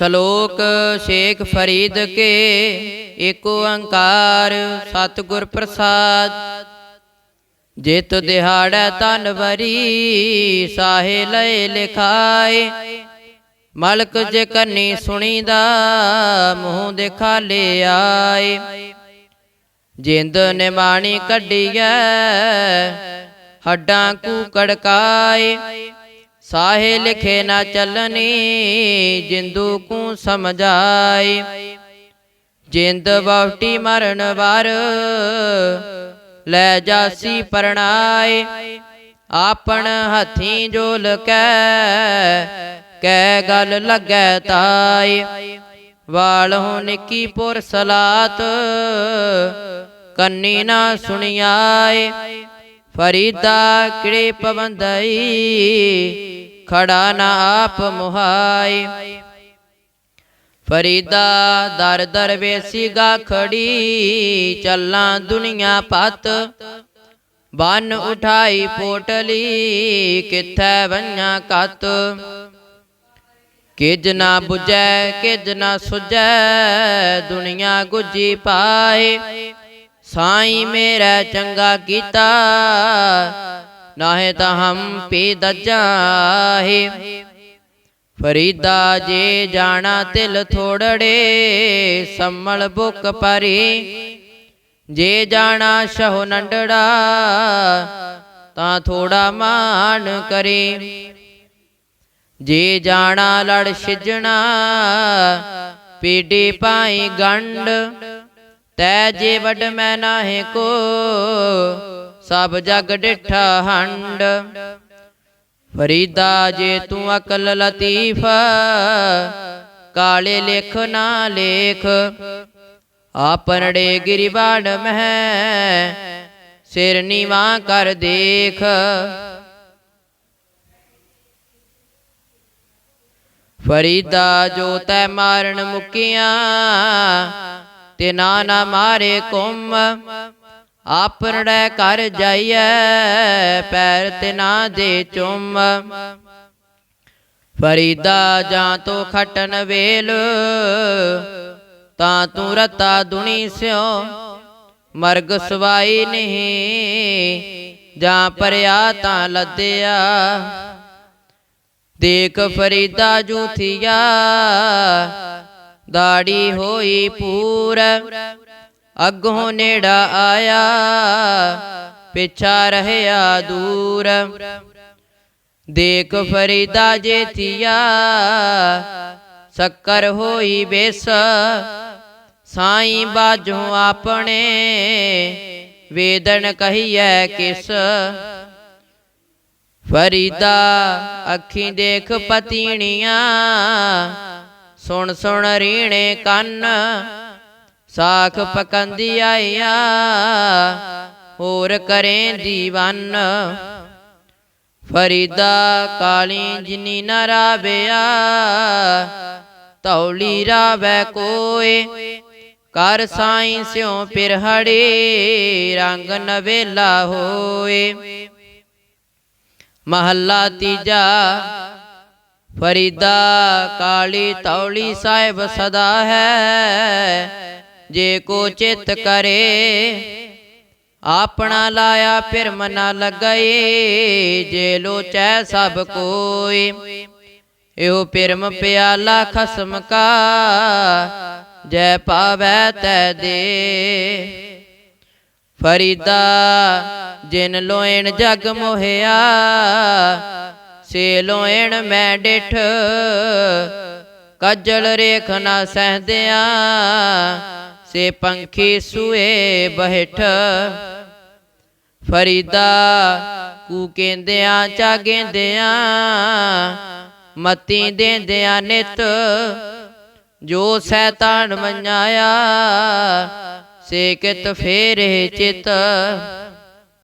ਸ਼ਲੋਕ ਸ਼ੇਖ ਫਰੀਦ ਕੇ ਏਕ ਓੰਕਾਰ ਸਤਿਗੁਰ ਪ੍ਰਸਾਦ। ਜਿਤ ਦਿਹਾੜੈ ਤਨ ਵਰੀ, ਸਾਹੇ ਲਏ ਲਿਖਾਏ। ਮਲਕ ਜੇ ਕੰਨੀ ਸੁਣੀਦਾ, ਮੂੰਹ ਦੇਖਾ ਲੈ ਆਏ ਜਿੰਦ ਨਿਮਾਣੀ ਕੱਢੀਐ, ਹੱਡਾਂ ਕੂ ਕੜਕਾਏ। ਸਾਹੇ ਲਿਖੇ ਨਾ ਚੱਲਨੀ ਜਿੰਦੂ ਕੂ ਸਮਝਾਏ ਜਿੰਦ ਵਹੁਟੀ ਮਰਨ ਵਾਰ ਲੈ ਜਾਸੀ ਪਰਣਾਏ ਆਪਣ ਹੱਥੀਂ ਜੋਲ ਕੈ ਕੈ ਗੱਲ ਲੱਗੈ ਤਾਏ ਵਾਲ ਹੋ ਨਿੱਕੀ ਪੁਰ ਸਲਾਤ ਕੰਨੀ ਨਾ ਸੁਣਿਆਏ ਫਰੀਦਾ ਕਿੜੇ ਪਵੰਦਈ। खड़ा ना आप मुहाय फरीदा दर दर वेसी गा खड़ी चलना दुनिया पत। बन उठाई पोटली किथे वन्या कत। किज ना बुझे, किज ना सुझे, दुनिया गुजी पाए। साई मेरा चंगा कीता ਨਾਹੇ ਤਾਂ ਹਮ ਪੀ ਦਜਾਹੇ। ਫਰੀਦਾ ਜੇ ਜਾਣਾ ਤਿਲ ਥੋੜੜੇ, ਸੰਮਲ ਬੁੱਕ ਪਰੀ ਜੇ ਜਾਣਾ ਸ਼ਹੁ ਨੰਡੜਾ, ਤਾਂ ਥੋੜਾ ਮਾਨ ਕਰੇ। ਜੇ ਜਾਣਾ ਲੜ ਛਿਜਣਾ ਪੀੜੀ ਪਾਈ ਗੰਡ ਤੈ ਜੇ ਵਡ ਮੈਂ ਨਾਹੇ ਕੋ ਸਭ ਜਗ ਡਿਠਾ ਹੰਡ। ਫਰੀਦਾ ਜੇ ਤੂੰ ਅਕਲ ਲਤੀਫ, ਕਾਲੇ ਲੇਖ ਨਾ ਲੇਖ। ਆਪਨੜੇ ਗਿਰਿਵਾੜ ਮਹਿ, ਸਿਰ ਨੀਵਾ ਕਰ ਦੇਖ। ਫਰੀਦਾ ਜੋ ਤੈ ਮਾਰਨ ਮੁਕੀਆਂ, ਤੇ ਨਾ ਨਾ ਮਾਰੇ ਕੁੰਮ। ਆਪਣੜੈ ਕਰ ਜਾਈਐ, ਪੈਰ ਤੇ ਨਾ ਦੇ ਚੁੰਮ। ਫਰੀਦਾ ਜਾਂ ਤੋ ਖਟਨ ਵੇਲ, ਤਾਂ ਤੂੰ ਰਤਾ ਦੁਨੀ ਸਿਓ ਮਰਗ ਸਵਾਈ ਨਹੀਂ, ਜਾਂ ਪਰਿਆ ਤਾਂ ਲੱਦਿਆ। ਦੇਖ ਫਰੀਦਾ ਜੂਥੀਆ, ਦਾੜੀ ਹੋਈ ਪੂਰ। ਅੱਗੋਂ ਨੇੜਾ ਆਇਆ, ਪਿਛਾ ਰਹਿਆ ਦੂਰ। ਦੇਖ ਫਰੀਦਾ ਜੇਥੀਆ ਸ਼ੱਕਰ ਹੋਈ ਬੇਸ। ਸਾਈ ਬਾਝੋਂ ਆਪਣੇ ਵੇਦਨ ਕਹੀਐ ਕਿਸ। ਫਰੀਦਾ ਅੱਖੀਂ ਦੇਖ ਪਤੀਣੀਆਂ, ਸੁਣ ਸੁਣ ਰੀਣੇ ਕੰਨ। ਸਾਖ ਪਕੰਦੀ ਆਇਆ ਹੋਰ ਕਰੇ ਦੀਵਾਨ ਫਰੀਦਾ ਕਾਲੀ ਜਿਨੀ ਨਾ ਰਾਵਿਆ ਤੌਲੀ ਰਾਵੈ ਕੋਏ। ਕਰ ਸਾਈ ਸਿਉ ਪਿਰਹੜੇ ਰੰਗ ਨਵੇਲਾ ਹੋਏ। ਮਹੱਲਾ ਤੀਜਾ ਫਰੀਦਾ ਕਾਲੀ ਤੌਲੀ ਸਾਹਿਬ ਸਦਾ ਹੈ। ਜੇ ਕੋ ਚਿਤ ਕਰੇ ਆਪਣਾ ਲਾਇਆ ਫਿਰ ਮਨਾ ਲਗਏ ਜੇ ਲੋਚੈ ਸਭ ਕੋਈ। ਇਹੋ ਪਿਰਮ ਪਿਆਲਾ ਖਸਮ ਕਾ ਜੈ ਪਾਵੈ ਤੈ ਦੇ। ਫਰੀਦਾ ਜਿਨ ਲੋਇਣ ਜਗ ਮੋਹਿਆ ਸੇ ਲੋਇਣ ਮੈਂ ਡਿਠ। ਕਜਲ ਰੇਖ ਨਾ ਸਹਦਿਆਂ ਸੇ ਪੰਖੀ ਸੁਏ ਬਹਿਠ। ਫਰੀਦਾ ਕੂ ਕਹਿੰਦਿਆਂ ਚਾਗੇਂਦਿਆਂ ਮਤੀ ਦੇਂਦਿਆਂ ਨਿਤ। ਜੋ ਸੈਤਾਨ ਮੰਨਾਇਆ, ਸੇ ਕਿਤ ਫੇਰੇ ਚਿਤ।